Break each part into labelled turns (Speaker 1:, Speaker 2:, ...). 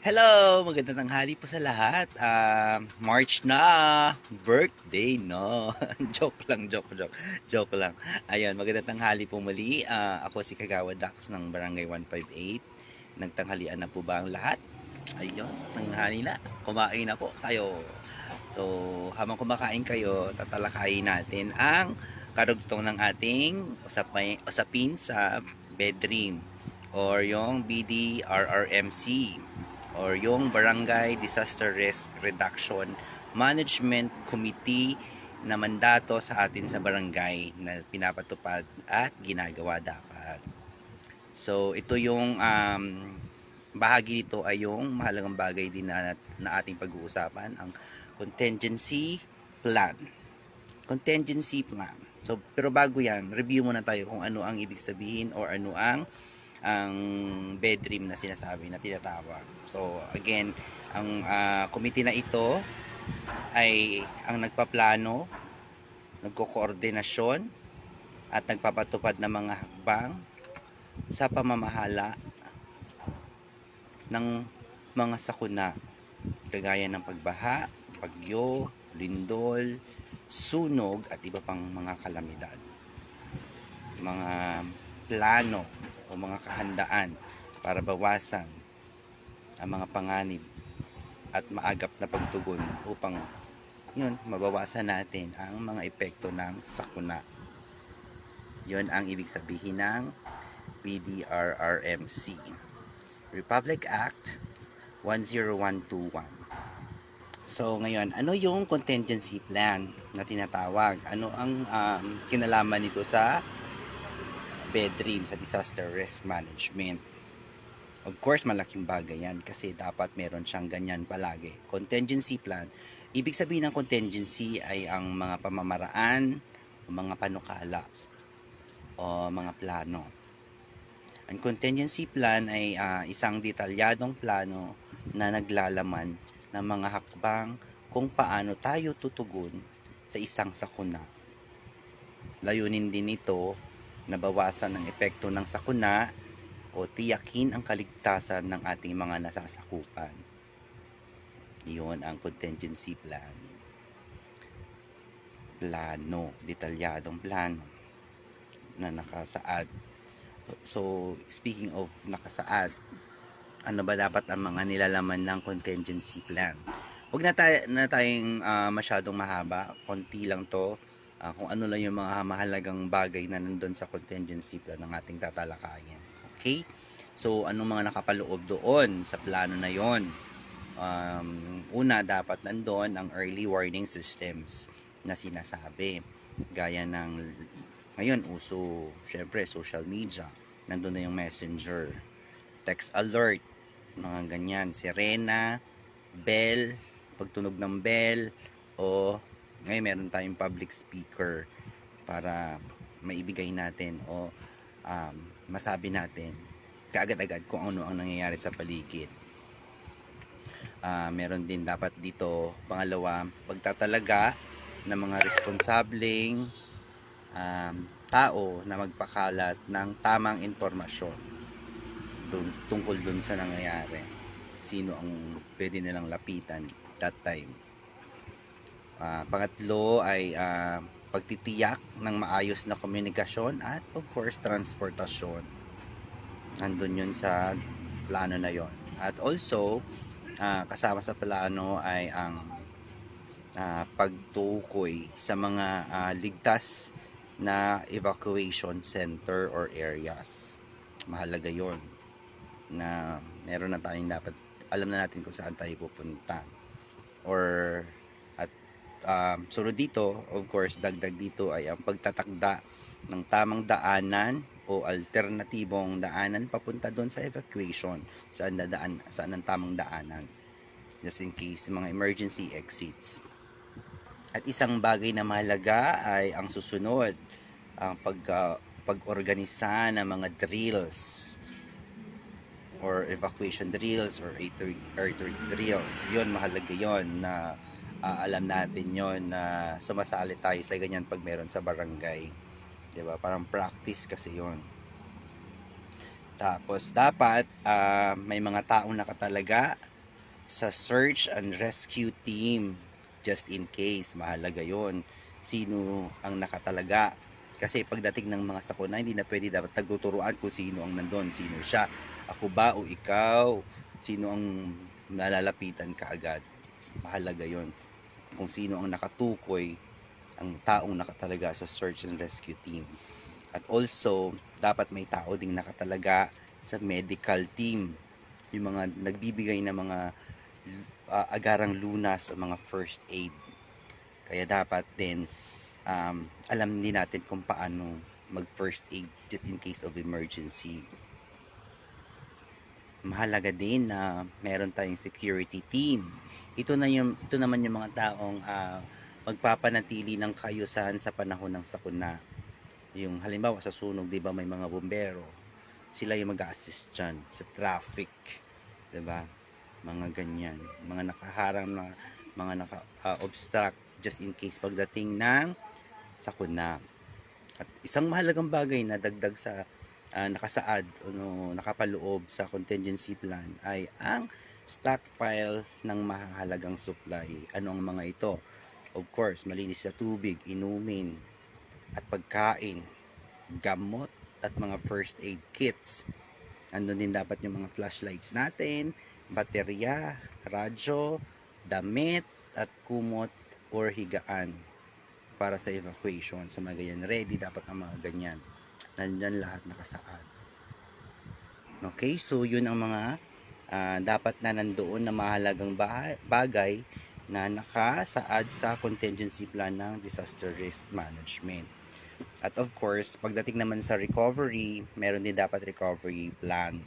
Speaker 1: Hello! Magandang tanghali po sa lahat. Ah, March na! Birthday, no? joke lang, joke, joke. Joke lang. Ayun, magandang tanghali po muli. Ah, ako si Kagawa Dax ng Barangay 158. Nagtanghalian na po ba ang lahat? Ayun, tanghali na. Kumain na po kayo. So, habang kumakain kayo, tatalakayin natin ang karugtong ng ating usapin, usapin sa bedroom or yung BDRRMC or yung Barangay Disaster Risk Reduction Management Committee na mandato sa atin sa barangay na pinapatupad at ginagawa dapat. So ito yung um, bahagi nito ay yung mahalagang bagay din na, na ating pag-uusapan ang contingency plan. Contingency plan. So pero bago yan, review muna tayo kung ano ang ibig sabihin or ano ang ang bedroom na sinasabi na tinatawag. So again, ang ah, committee na ito ay ang nagpaplano, nagko-koordinasyon at nagpapatupad ng mga hakbang sa pamamahala ng mga sakuna kagaya ng pagbaha, bagyo, lindol, sunog at iba pang mga kalamidad. Mga plano o mga kahandaan para bawasan ang mga panganib at maagap na pagtugon upang yun, mabawasan natin ang mga epekto ng sakuna. Yun ang ibig sabihin ng PDRRMC. Republic Act 10121. So ngayon, ano yung contingency plan na tinatawag? Ano ang um, kinalaman nito sa bedroom sa disaster risk management. Of course, malaking bagay yan kasi dapat meron siyang ganyan palagi. Contingency plan, ibig sabihin ng contingency ay ang mga pamamaraan, mga panukala, o mga plano. Ang contingency plan ay ah, isang detalyadong plano na naglalaman ng mga hakbang kung paano tayo tutugon sa isang sakuna. Layunin din ito nabawasan ng epekto ng sakuna o tiyakin ang kaligtasan ng ating mga nasasakupan. Iyon ang contingency plan. Plano, detalyadong plano na nakasaad. So, speaking of nakasaad, ano ba dapat ang mga nilalaman ng contingency plan? Huwag na, tayo, na tayong ah, masyadong mahaba, konti lang to ah, kung ano lang yung mga mahalagang bagay na nandun sa contingency plan ng ating tatalakayin. Okay? So, anong mga nakapaloob doon sa plano na yon? Um, una, dapat nandun ang early warning systems na sinasabi. Gaya ng, ngayon, uso, syempre, social media. Nandun na yung messenger. Text alert. Mga ganyan. Sirena, bell, pagtunog ng bell, o ngayon meron tayong public speaker para maibigay natin o um, masabi natin kaagad-agad kung ano ang nangyayari sa paligid. Ah, meron din dapat dito pangalawa pagtatalaga ng mga responsableng um, tao na magpakalat ng tamang impormasyon dun- tungkol dun sa nangyayari. Sino ang pwede nilang lapitan that time. Ah, pangatlo ay ah, pagtitiyak ng maayos na komunikasyon at of course transportasyon. Nandun yun sa plano na yon. At also, ah, kasama sa plano ay ang ah, pagtukoy sa mga ah, ligtas na evacuation center or areas. Mahalaga yon na meron na tayong dapat alam na natin kung saan tayo pupunta or um, sunod dito, of course, dagdag dito ay ang pagtatakda ng tamang daanan o alternatibong daanan papunta doon sa evacuation. Saan dadaan, saan ang tamang daanan. Just in case, mga emergency exits. At isang bagay na mahalaga ay ang susunod, ang pag, uh, pag-organisa ng mga drills or evacuation drills or earthquake drills. Yon mahalaga yon na ah, alam natin yon na sumasali tayo sa ganyan pag meron sa barangay. 'Di ba? Parang practice kasi yon. Tapos dapat ah, may mga taong nakatalaga sa search and rescue team just in case. Mahalaga yon sino ang nakatalaga? Kasi pagdating ng mga sakuna hindi na pwede dapat tagtuturuan kung sino ang nandun. Sino siya? Ako ba o ikaw? Sino ang nalalapitan ka agad? Mahalaga yon kung sino ang nakatukoy ang taong nakatalaga sa search and rescue team at also dapat may tao ding nakatalaga sa medical team yung mga nagbibigay ng mga uh, agarang lunas o mga first aid. Kaya dapat din um, alam din natin kung paano mag first aid just in case of emergency. Mahalaga din na meron tayong security team. Ito na yung ito naman yung mga taong uh, magpapanatili ng kayusan sa panahon ng sakuna. Yung halimbawa sa sunog, 'di ba, may mga bombero. Sila yung mag-assist dyan sa traffic, 'di ba? Mga ganyan, mga nakaharang na mga naka-obstruct just in case pagdating ng sakuna. At isang mahalagang bagay na dagdag sa uh, nakasaad o nakapaloob sa contingency plan ay ang stockpile ng mahalagang supply. Ano ang mga ito? Of course, malinis na tubig, inumin, at pagkain, gamot, at mga first aid kits. Andun din dapat yung mga flashlights natin, baterya, radyo, damit, at kumot or higaan para sa evacuation sa mga ganyan. Ready dapat ang mga ganyan nandyan lahat nakasaad. Okay, so yun ang mga uh, dapat na nandoon na mahalagang bagay na nakasaad sa contingency plan ng disaster risk management. At of course, pagdating naman sa recovery, meron din dapat recovery plan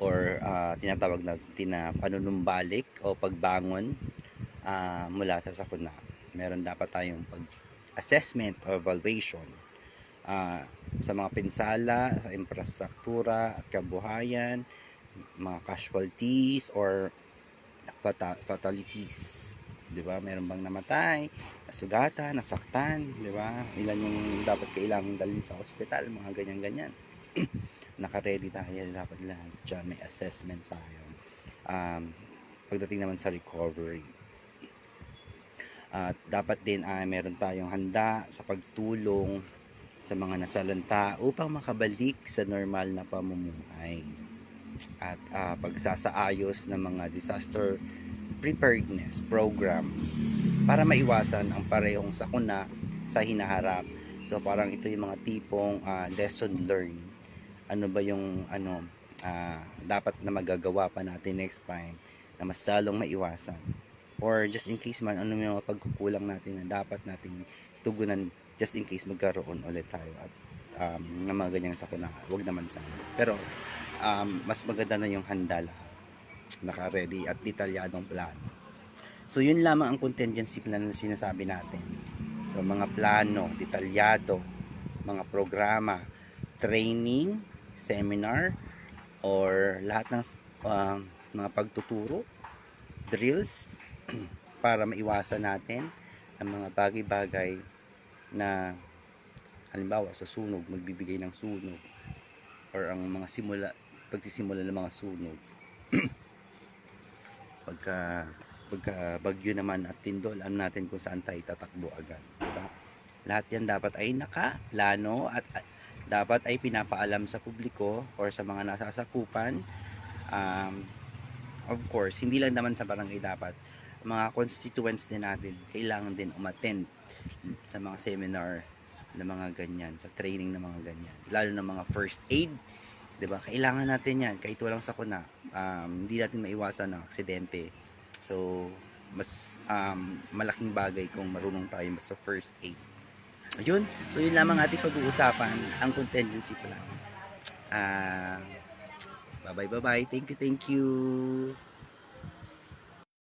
Speaker 1: or uh, tinatawag na panunumbalik o pagbangon uh, mula sa sakuna. Meron dapat tayong pag assessment or evaluation uh, sa mga pinsala, sa infrastruktura at kabuhayan, mga casualties or fata- fatalities. 'Di ba? Meron bang namatay, nasugatan, nasaktan, 'di ba? Ilan yung dapat kailangan dalhin sa ospital, mga ganyan-ganyan. Naka-ready tayo dapat lahat. Diyan may assessment tayo. Um, pagdating naman sa recovery, at dapat din ay uh, meron tayong handa sa pagtulong sa mga nasalanta upang makabalik sa normal na pamumuhay at uh, pagsasaayos ng mga disaster preparedness programs para maiwasan ang parehong sakuna sa hinaharap. So parang ito yung mga tipong uh, lesson learned. Ano ba yung ano uh, dapat na magagawa pa natin next time na mas lalong maiwasan. Or just in case man ano yung mga pagkukulang natin na dapat nating tugunan just in case magkaroon ulit tayo at um, ng mga ganyang sakuna. Wag naman sana pero um, mas maganda na yung handa lahat naka-ready at detalyadong plano so yun lamang ang contingency plan na sinasabi natin. So mga plano detalyado mga programa training seminar or lahat ng uh, mga pagtuturo drills para maiwasan natin ang mga bagay-bagay na halimbawa sa sunog, magbibigay ng sunog. Or ang mga simula, pagsisimula ng mga sunog. Pagka pagka bagyo naman at tindol alam natin kung saan tayo tatakbo agad diba? lahat yan dapat ay naka-plano at, at dapat ay pinapaalam sa publiko or sa mga nasasakupan. Um, of course hindi lang naman sa barangay dapat. Mga constituents din natin kailangan din umattend sa mga seminar na mga ganyan, sa training na mga ganyan. Lalo na mga first aid, 'di ba? Kailangan natin 'yan kahit walang sakuna. Um, hindi natin maiwasan ng aksidente. So, mas um, malaking bagay kung marunong tayo sa first aid. Ayun. So, yun lamang ating pag-uusapan, ang contingency plan. Uh, bye-bye, bye-bye. Thank you, thank you.